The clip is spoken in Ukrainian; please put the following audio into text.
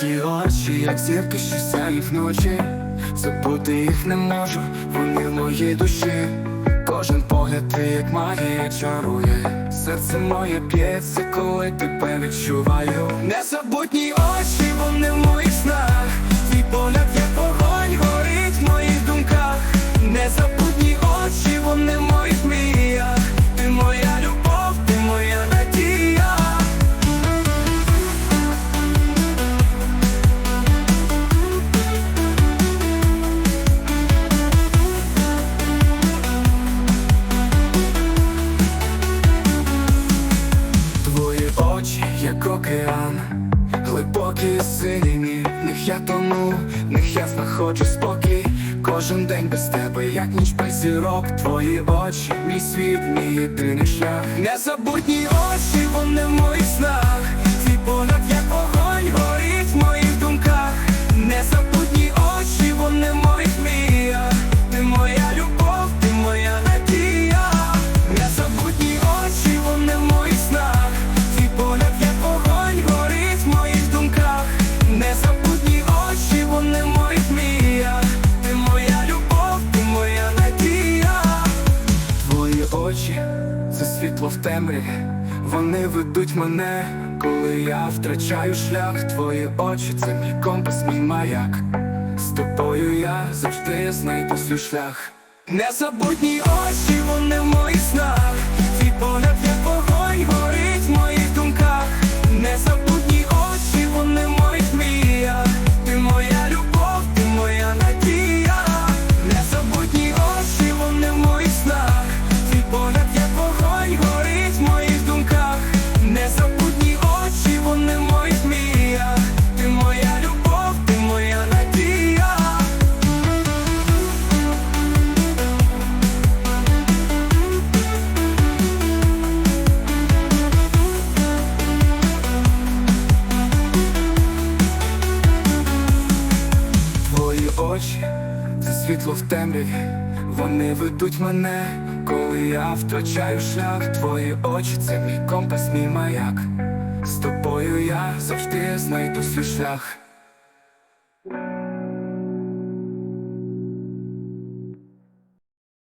Ті очі, як зірки, що сяють вночі, забути їх не можу, вони в моїй душі. Кожен погляд ти як магія чарує. Серце моє п'ється, коли тебе відчуваю. Незабутні очі, вони в моїх океан, глибокі сині, в них я тону, нех я знаходжу спокій. Кожен день без тебе, як ніч без твої очі, мій світ, мій єдиний шлях. Незабутні очі, вони світло в темрі, вони ведуть мене, коли я втрачаю шлях. Твої очі це мій компас, мій маяк. З тобою я завжди знайду свій шлях. Незабутні очі, вони в моїх снах. Твій погляд очі, це світло в темряві, вони ведуть мене, коли я втрачаю шлях. Твої очі, це мій компас, мій маяк. З тобою я завжди знайду свій шлях.